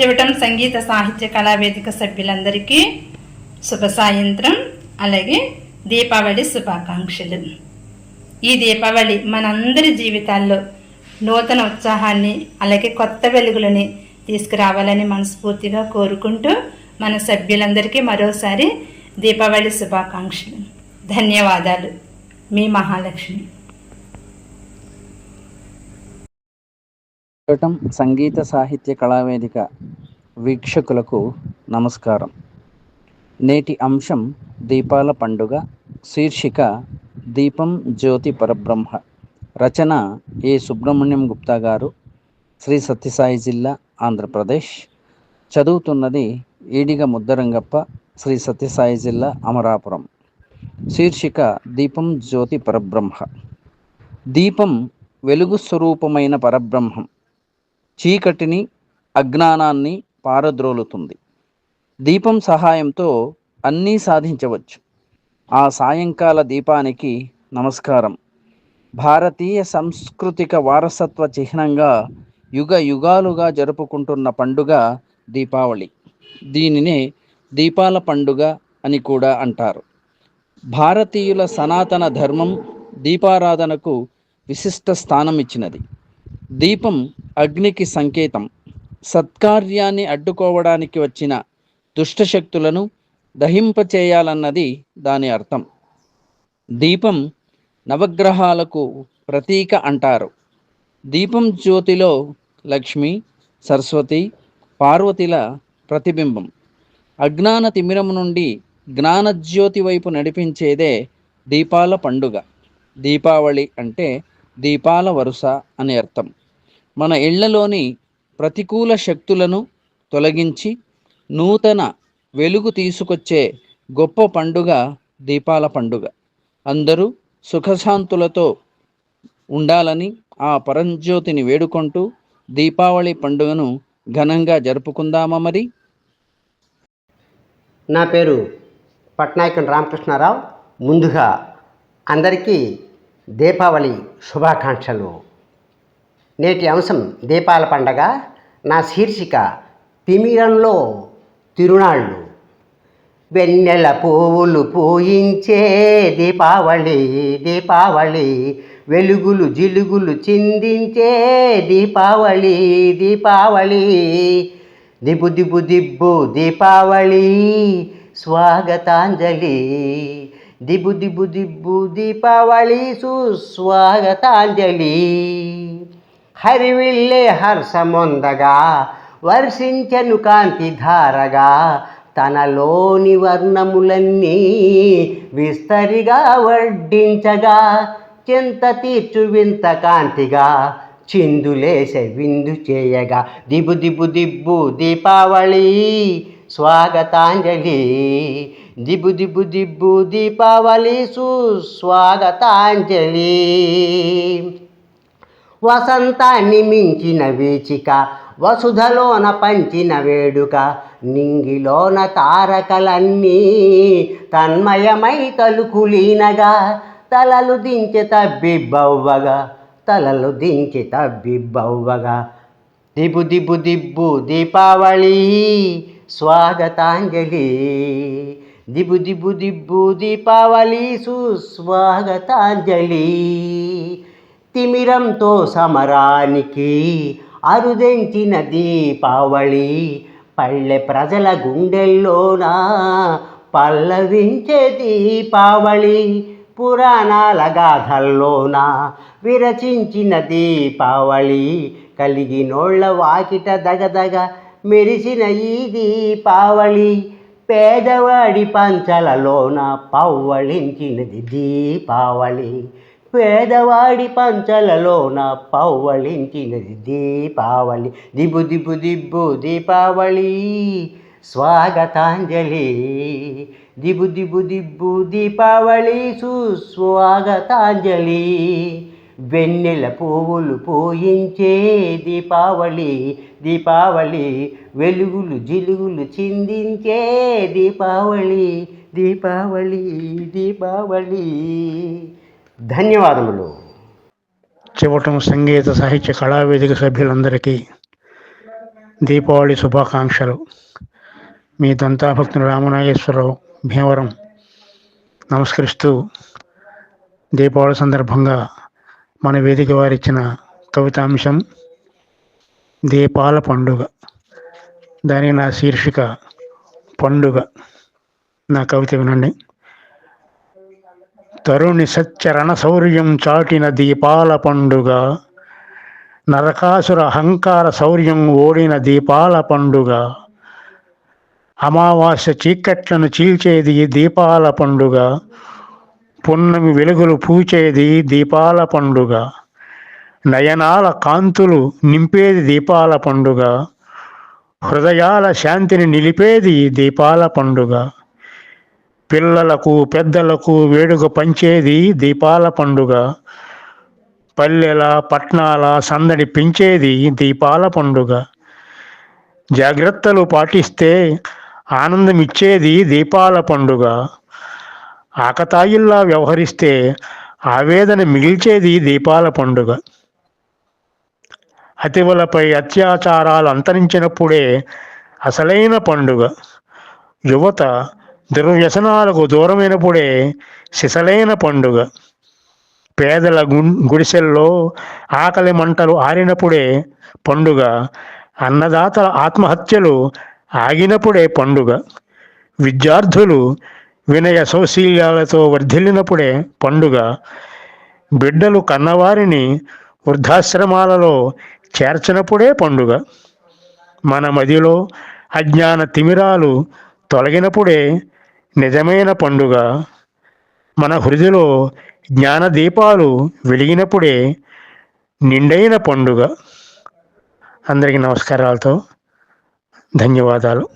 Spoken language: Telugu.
చివటం సంగీత సాహిత్య కళావేదిక సభ్యులందరికీ శుభ సాయంత్రం అలాగే దీపావళి శుభాకాంక్షలు. ఈ దీపావళి మనందరి జీవితాల్లో నూతన ఉత్సాహాన్ని అలాగే కొత్త వెలుగులని తీసుకురావాలని మనస్ఫూర్తిగా కోరుకుంటూ మన సభ్యులందరికీ మరోసారి దీపావళి శుభాకాంక్షలు. ధన్యవాదాలు. మీ మహాలక్ష్మి. చూడటం సంగీత సాహిత్య కళావేదిక వీక్షకులకు నమస్కారం. నేటి అంశం దీపాల పండుగ శీర్షిక దీపం జ్యోతి పరబ్రహ్మ. రచన ఏ సుబ్రహ్మణ్యం గుప్తా గారు. శ్రీ సత్యసాయి జిల్లా ఆంధ్రప్రదేశ్. చదువుతున్నది ఈడిగ ముద్దరంగప్ప శ్రీ సత్యసాయి జిల్లా అమరాపురం. శీర్షిక దీపం జ్యోతి పరబ్రహ్మ. దీపం వెలుగు స్వరూపమైన పరబ్రహ్మం. చీకటిని అజ్ఞానాన్ని పారద్రోలుతుంది. దీపం సహాయంతో అన్నీ సాధించవచ్చు. ఆ సాయంకాల దీపానికి నమస్కారం. భారతీయ సాంస్కృతిక వారసత్వ చిహ్నంగా యుగ యుగాలుగా జరుపుకుంటున్న పండుగ దీపావళి. దీనినే దీపాల పండుగ అని కూడా అంటారు. భారతీయుల సనాతన ధర్మం దీపారాధనకు విశిష్ట స్థానం ఇచ్చినది దీపం అగ్నికి సంకేతం. సత్కార్యాన్ని అడ్డుకోవడానికి వచ్చిన దుష్టశక్తులను దహింపచేయాలన్నది దాని అర్థం. దీపం నవగ్రహాలకు ప్రతీక అంటారు. దీపం జ్యోతిలో లక్ష్మి సరస్వతి పార్వతిల ప్రతిబింబం. అజ్ఞాన తిమిరం నుండి జ్ఞానజ్యోతి వైపు నడిపించేదే దీపాల పండుగ. దీపావళి అంటే దీపాల వరుస అని అర్థం. మన ఇళ్ళలోని ప్రతికూల శక్తులను తొలగించి నూతన వెలుగు తీసుకొచ్చే గొప్ప పండుగ దీపాల పండుగ. అందరూ సుఖశాంతులతో ఉండాలని ఆ పరంజ్యోతిని వేడుకుంటూ దీపావళి పండుగను ఘనంగా జరుపుకుందామా మరి? నా పేరు పట్నాయకుని రామకృష్ణారావు. ముందుగా అందరికీ దీపావళి శుభాకాంక్షలు. నేటి అంశం దీపాల పండగ నా శీర్షిక తిమిరంలో తిరునాళ్ళు. వెన్నెల పువ్వులు పూయించే దీపావళి దీపావళి. వెలుగులు జిలుగులు చిందించే దీపావళి దీపావళి. దిబు దిబు దిబ్బు దీపావళి స్వాగతాంజలి. దిబు దిబు దిబ్బు దీపావళి సుస్వాగతాంజలి. హరివిల్లే హర్షమొందగా వర్షించను కాంతి ధారగా తనలోని వర్ణములన్నీ విస్తరిగా వడ్డించగా చింత తీర్చు వింత కాంతిగా చిందులేసే విందు చేయగా దిబు దిబు దిబ్బు దీపావళి స్వాగతాంజలి దిబు దిబు దిబ్బు దీపావళి సుస్వాగతాంజలి. వసంతాన్ని మించిన వీచిక వసుధలోన పంచిన వేడుక నింగిలోన తారకలన్నీ తన్మయమై తలుకులీనగా తలలు దించి తబ్బిబ్బవ్వగా తలలు దించి తబ్బిబ్బవ్వగా. దిబు దిబు దిబ్బు దీపావళి స్వాగతాంజలి. దిబు దిబు దిబ్బు దీపావళి సుస్వాగతాంజలి. తిమిరంతో సమరానికి అరుదెంచిన దీపావళి పల్లె ప్రజల గుండెల్లోన పల్లవించే దీపావళి పురాణాల గాథల్లోన విరచించిన దీపావళి కలిగినోళ్ళ వాకిట దగదగ మెరిసిన ఈ దీపావళి పేదవాడి పంచలలోన పవ్వళించినది దీపావళి. పేదవాడి పంచలలోన పవ్వళించినది దీపావళి. దిబు దిబు దిబ్బు దీపావళి స్వాగతాంజలి. దిబు దిబు దిబ్బు దీపావళి సుస్వాగతాంజలి. వెన్నెల పువ్వులు పోయించే దీపావళి దీపావళి. వెలుగులు జిలుగులు చిందించే దీపావళి దీపావళి దీపావళి. ధన్యవాదములు. చివటం సంగీత సాహిత్య కళావేదిక సభ్యులందరికీ దీపావళి శుభాకాంక్షలు. మీ దంతాభక్తులు రామనాగేశ్వరరావు భీమవరం నమస్కరిస్తూ దీపావళి సందర్భంగా మన వేదిక వారిచ్చిన కవితాంశం దీపాల పండుగ. దాని నా శీర్షిక పండుగ. నా కవిత వినండి. తరుణి సచ్చరణ శౌర్యం చాటిన దీపాల పండుగ. నరకాసుర అహంకార శౌర్యం ఓడిన దీపాల పండుగ. అమావాస్య చీకట్లను చీల్చేది దీపాల పండుగ. పున్నమి వెలుగులు పూచేది దీపాల పండుగ. నయనాల కాంతులు నింపేది దీపాల పండుగ. హృదయాల శాంతిని నిలిపేది దీపాల పండుగ. పిల్లలకు పెద్దలకు వేడుక పంచేది దీపాల పండుగ. పల్లెల పట్నాల సందడి పెంచేది దీపాల పండుగ. జాగ్రత్తలు పాటిస్తే ఆనందం ఇచ్చేది దీపాల పండుగ. ఆకతాయిల్లా వ్యవహరిస్తే ఆవేదన మిగిల్చేది దీపాల పండుగ. అతివలపై అత్యాచారాలు అంతరించినప్పుడే అసలైన పండుగ. యువత దుర్వ్యసనాలకు దూరమైనప్పుడే సిసలైన పండుగ. పేదల గుడిసెల్లో ఆకలి మంటలు ఆరినప్పుడే పండుగ. అన్నదాతల ఆత్మహత్యలు ఆగినప్పుడే పండుగ. విద్యార్థులు వినయ సౌశీల్యాలతో వర్ధిల్లినప్పుడే పండుగ. బిడ్డలు కన్నవారిని వృద్ధాశ్రమాలలో చేర్చినప్పుడే పండుగ. మన మదిలో అజ్ఞాన తిమిరాలు తొలగినప్పుడే నిజమైన పండుగ. మన హృదిలో జ్ఞాన దీపాలు వెలిగినప్పుడే నిండైన పండుగ. అందరికీ నమస్కారాలతో ధన్యవాదాలు.